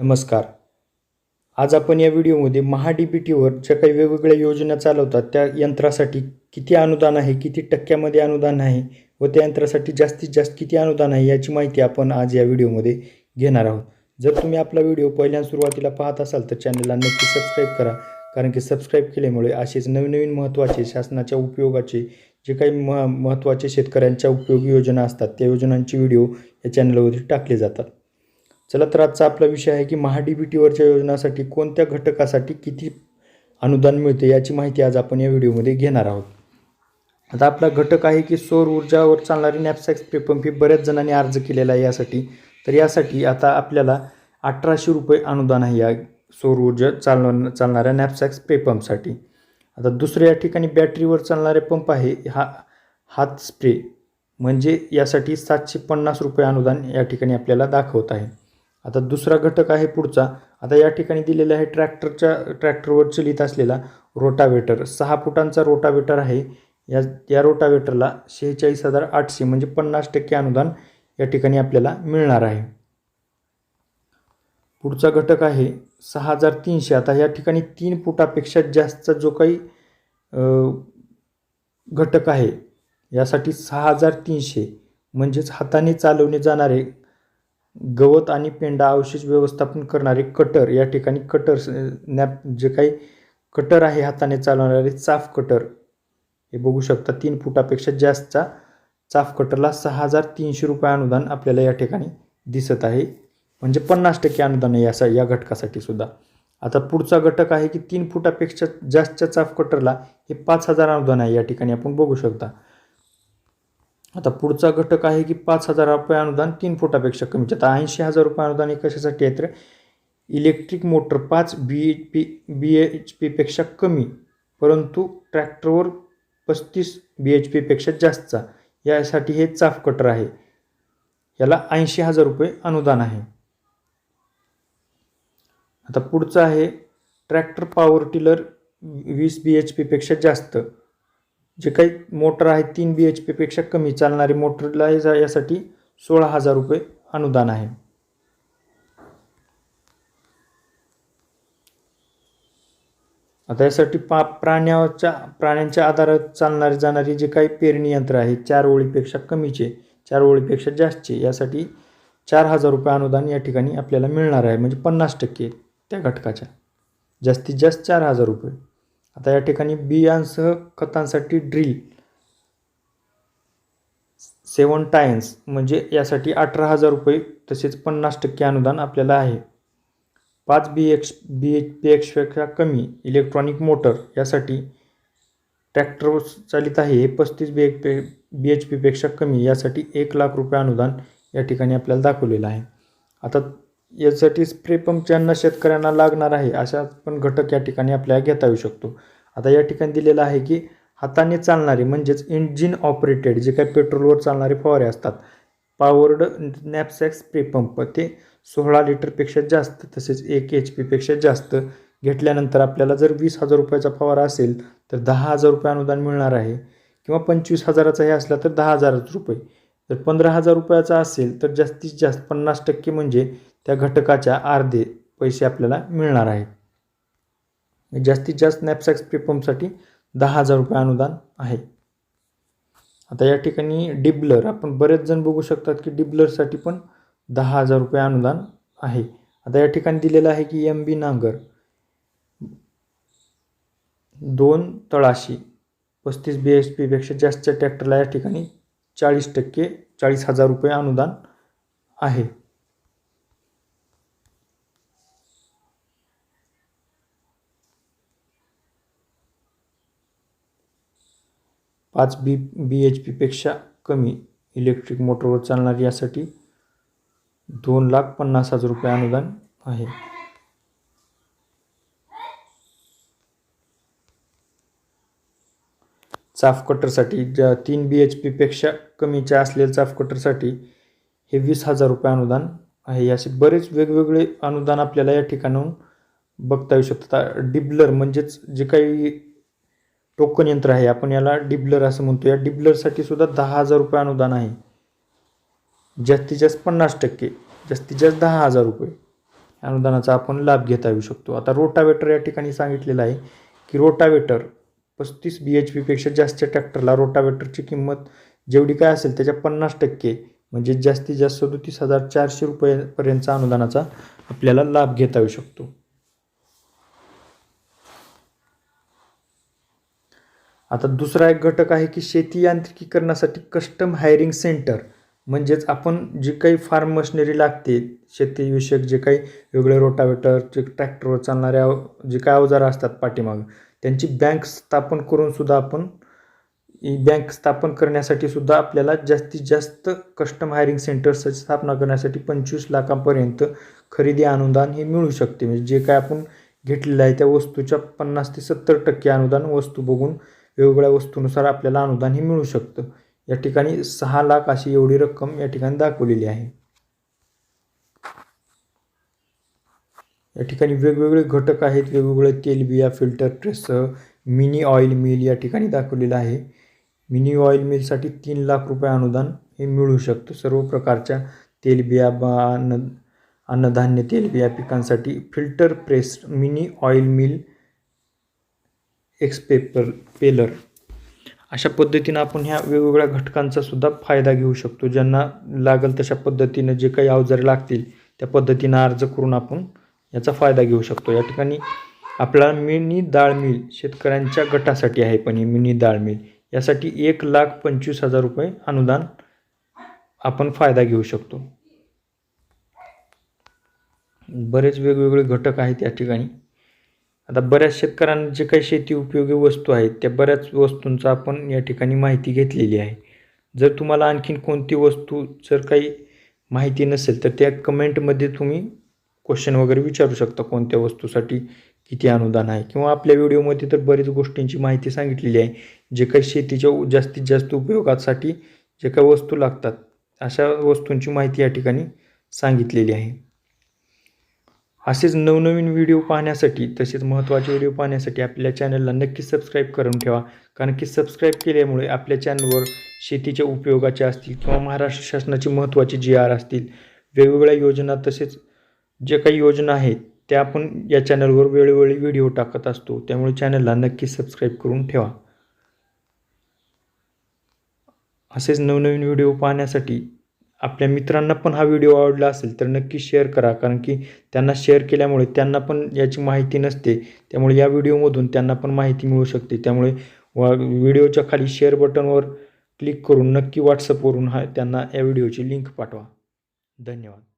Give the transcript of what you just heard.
नमस्कार. आज आपण या व्हिडिओमध्ये महा डी बी टीवर ज्या काही वेगवेगळ्या योजना चालवतात त्या यंत्रासाठी किती अनुदान आहे किती टक्क्यामध्ये अनुदान आहे व त्या यंत्रासाठी जास्तीत जास्त किती अनुदान आहे याची माहिती आपण आज या व्हिडिओमध्ये घेणार आहोत. जर तुम्ही आपला व्हिडिओ पहिल्या सुरुवातीला पाहत असाल तर चॅनलला नक्की सबस्क्राईब करा कारण की सबस्क्राईब केल्यामुळे असेच नवीन नवीन महत्त्वाचे शासनाच्या उपयोगाचे जे काही म महत्त्वाचे शेतकऱ्यांच्या उपयोगी योजना असतात त्या योजनांचे व्हिडिओ या चॅनलवरती टाकले जातात. चला तर आजचा आपला विषय आहे की महा डी बी टीवरच्या योजनासाठी कोणत्या घटकासाठी किती अनुदान मिळते याची माहिती आज आपण या व्हिडिओमध्ये घेणार आहोत. आता आपला घटक आहे की सौर ऊर्जावर चालणारी नॅपसॅक्स पेपंप ही बऱ्याच जणांनी अर्ज केलेला आहे यासाठी. तर यासाठी आता आपल्याला अठराशे रुपये अनुदान आहे या सौर ऊर्जा चालणार चालणाऱ्या नॅपसॅक्स पेपंपसाठी आता दुसऱ्या या ठिकाणी बॅटरीवर चालणारे पंप आहे हा हात स्प्रे. म्हणजे यासाठी सातशे पन्नास रुपये अनुदान या ठिकाणी आपल्याला दाखवत आहे. आता दुसरा घटक आहे पुढचा. आता या ठिकाणी दिलेला आहे ट्रॅक्टरच्या ट्रॅक्टरवर चलित असलेला रोटावेटर. सहा फुटांचा रोटावेटर आहे. या या रोटावेटरला शेहेचाळीस हजार आठशे म्हणजे पन्नास टक्के अनुदान या ठिकाणी आपल्याला मिळणार आहे. पुढचा घटक आहे सहा हजार तीनशे. आता या ठिकाणी तीन फुटापेक्षा जास्तचा जो काही घटक आहे यासाठी सहा हजार तीनशे म्हणजेच हाताने चालवले जाणारे गवत आणि पेंडा अवशेष व्यवस्थापन करणारे कटर या ठिकाणी कटर नॅप जे काही कटर आहे हाताने चालवणारे चाफ कटर. हे बघू शकता तीन फुटापेक्षा जास्तचा चाफ कटरला सहा हजार तीनशे रुपये अनुदान आपल्याला या ठिकाणी दिसत आहे. म्हणजे पन्नास टक्के अनुदान आहे या या घटकासाठी सुद्धा. आता पुढचा घटक आहे की तीन फुटापेक्षा जास्तच्या चाफ कटरला हे पाच हजार अनुदान आहे या ठिकाणी आपण बघू शकता. आता पुढचा घटक आहे की पाच हजार रुपये अनुदान तीन फुटापेक्षा कमीचे आता ऐंशी हजार रुपये अनुदान हे कशासाठी आहे तर इलेक्ट्रिक मोटर पाच B H P B H पीपेक्षा कमी परंतु ट्रॅक्टरवर पस्तीस बी एच पीपेक्षा जास्तचा. यासाठी हे चाफ कटर आहे. याला ऐंशी हजार रुपये अनुदान आहे. आता पुढचं आहे ट्रॅक्टर पॉवर टिलर वीस बी एच पीपेक्षा जास्त. जे काही मोटर आहे तीन बी एच पीपेक्षा कमी चालणारी मोटरला हे जा- यासाठी सोळा हजार रुपये अनुदान आहे. आता यासाठी पा प्राण्याच्या प्राण्यांच्या आधारात चालणारी जाणारी जे काही पेरणी यंत्र आहे चार ओळीपेक्षा कमीचे चार ओळीपेक्षा जास्तचे यासाठी चार हजार रुपये अनुदान या ठिकाणी आपल्याला मिळणार आहे. म्हणजे पन्नास टक्के त्या घटकाच्या. जास्तीत जास्त चार हजार रुपये. आता या ठिकाणी बियांसह खतांसाठी ड्रिल सेवन टायन्स म्हणजे यासाठी अठरा हजार रुपये तसेच पन्नास टक्के अनुदान आपल्याला आहे. पाच B X B H P एक्सपेक्षा कमी इलेक्ट्रॉनिक मोटर यासाठी ट्रॅक्टर चालित आहे. हे पस्तीस बी एच पे बी एच पीपेक्षा कमी यासाठी एक लाख रुपये अनुदान या ठिकाणी आपल्याला दाखवलेलं आहे. आता यासाठी स्प्रे पंप ज्यांना शेतकऱ्यांना लागणार आहे. अशा पण घटक या ठिकाणी आपल्याला घेता येऊ शकतो. आता या ठिकाणी दिलेलं आहे की हाताने चालणारे म्हणजेच इंजिन ऑपरेटेड जे काही पेट्रोलवर चालणारे फवारे असतात पॉवर्ड नॅपसॅक स्प्रे पंप ते सोळा लिटरपेक्षा जास्त तसेच एक एच पीपेक्षा जास्त घेतल्यानंतर आपल्याला जर वीस हजार रुपयाचा फवारा असेल तर दहा हजार रुपये अनुदान मिळणार आहे. किंवा पंचवीस हजाराचा हे असला तर दहा हजार रुपये. जर पंधरा हजार रुपयाचा असेल तर जास्तीत जास्त पन्नास टक्के म्हणजे त्या घटकाच्या अर्धे पैसे आपल्याला मिळणार आहेत. जास्तीत जास्त नॅपसॅक स्प्रे पंपसाठी दहा हजार रुपये अनुदान आहे. आता या ठिकाणी डिबलर आपण बरेच जण बघू शकतात की डिबलरसाठी पण दहा हजार रुपये अनुदान आहे. आता या ठिकाणी दिलेलं आहे की एम बी नांगर. दोन तळाशी पस्तीस बी एच पीपेक्षा जास्तच्या ट्रॅक्टरला या ठिकाणी चाळीस टक्के चाळीस हजार रुपये अनुदान आहे. पाच बी बी एच पीपेक्षा कमी इलेक्ट्रिक मोटरवर चालणारी यासाठी दोन लाख पन्नास हजार रुपये अनुदान आहे. चाफ कटरसाठी ज्या तीन बी एच पीपेक्षा कमीच्या असलेल्या चाफ कटरसाठी हे वीस हजार रुपये अनुदान आहे. असे बरेच वेगवेगळे अनुदान आपल्याला या ठिकाणाहून बघता येऊ शकतात. डिबलर म्हणजेच जे काही टोकन यंत्र आहे. आपण याला डिबलर असं म्हणतो. या डिबलरसाठी सुद्धा दहा हजार रुपये अनुदान आहे. जास्तीत जास्त पन्नास टक्के जास्तीत जास्त दहा हजार रुपये अनुदानाचा आपण लाभ घेता येऊ शकतो. आता रोटावेटर या ठिकाणी सांगितलेलं आहे की रोटावेटर पस्तीस बी एच पीपेक्षा जास्त ट्रॅक्टरला रोटावेटरची किंमत जेवढी काय असेल त्याच्या पन्नास टक्के म्हणजे जास्तीत जास्त सदोतीस हजार चारशे रुपयेपर्यंतचा अनुदानाचा आपल्याला लाभ घेता येऊ शकतो. आता दुसरा एक घटक आहे की शेती यांत्रिकीकरणासाठी कस्टम हायरिंग सेंटर म्हणजेच आपण जी काही फार्म मशिनरी लागते शेतीविषयक जे काही वेगळे रोटावेटर जे ट्रॅक्टरवर चालणाऱ्या जे काय अवजारं असतात पाठीमागं त्यांची बँक स्थापन करून सुद्धा आपण बँक स्थापन करण्यासाठी सुद्धा आपल्याला जास्तीत जास्त कस्टम हायरिंग सेंटर्सची स्थापना करण्यासाठी पंचवीस लाखांपर्यंत खरेदी अनुदान हे मिळू शकते. म्हणजे जे काय आपण घेतलेलं आहे त्या वस्तूच्या पन्नास ते सत्तर टक्के अनुदान वस्तू बघून वेगवेगळ्या वस्तूनुसार आपल्याला अनुदान हे मिळू शकतं. या ठिकाणी सहा लाख अशी एवढी रक्कम या ठिकाणी दाखवलेली आहे. या ठिकाणी वेगवेगळे घटक आहेत. वेगवेगळे तेलबिया फिल्टर प्रेससह मिनी ऑइल मिल या ठिकाणी दाखवलेलं आहे. मिनी ऑइल मिलसाठी तीन लाख रुपये अनुदान हे मिळू शकतं. सर्व प्रकारच्या तेलबिया बा अन्न अन्नधान्य तेलबिया पिकांसाठी filter press mini oil mill एक्सपेपर पेलर अशा पद्धतीनं आपण ह्या वेगवेगळ्या घटकांचा सुद्धा फायदा घेऊ शकतो. ज्यांना लागेल तशा पद्धतीनं जे काही अवजारे लागतील त्या पद्धतीनं अर्ज करून आपण याचा फायदा घेऊ शकतो. या ठिकाणी आपला मिनी डाळ मिल शेतकऱ्यांच्या गटासाठी आहे पण ही मिनी डाळ मिल. यासाठी एक लाख पंचवीस हजार रुपये अनुदान आपण फायदा घेऊ शकतो. बरेच वेगवेगळे घटक आहेत या ठिकाणी. आता बऱ्याच शेतकऱ्यांना जे काही शेती उपयोगी वस्तू आहेत त्या बऱ्याच वस्तूंचा आपण या ठिकाणी माहिती घेतलेली आहे. जर तुम्हाला आणखीन कोणती वस्तू जर काही माहिती नसेल तर त्या कमेंटमध्ये तुम्ही क्वेश्चन वगैरे विचारू शकता कोणत्या वस्तूसाठी किती अनुदान आहे. किंवा आपल्या व्हिडिओमध्ये तर बरीच गोष्टींची माहिती सांगितलेली आहे जे काही शेतीच्या जास्तीत जास्त उपयोगासाठी जे काही वस्तू लागतात अशा वस्तूंची माहिती या ठिकाणी सांगितलेली आहे. असेच नवनवीन व्हिडिओ पाहण्यासाठी तसेच महत्त्वाचे व्हिडिओ पाहण्यासाठी आपल्या चॅनलला नक्की सबस्क्राईब करून ठेवा. कारण की सबस्क्राईब केल्यामुळे आपल्या चॅनलवर शेतीच्या उपयोगाच्या असतील किंवा महाराष्ट्र शासनाची महत्त्वाची जी आर असतील वेगवेगळ्या योजना तसेच जे काही योजना आहेत त्या आपण या चॅनलवर वेळोवेळी व्हिडिओ टाकत असतो. त्यामुळे चॅनलला नक्की सबस्क्राईब करून ठेवा. असेच नवनवीन व्हिडिओ पाहण्यासाठी आपल्या मित्रांना पण हा व्हिडिओ आवडला असेल तर नक्की शेअर करा. कारण की त्यांना शेअर केल्यामुळे त्यांना पण याची माहिती नसते. त्यामुळे या व्हिडिओमधून त्यांना पण माहिती मिळू शकते. त्यामुळे वा व्हिडिओच्या खाली शेअर बटनवर क्लिक करून नक्की व्हॉट्सअपवरून हा त्यांना या व्हिडिओची लिंक पाठवा. धन्यवाद.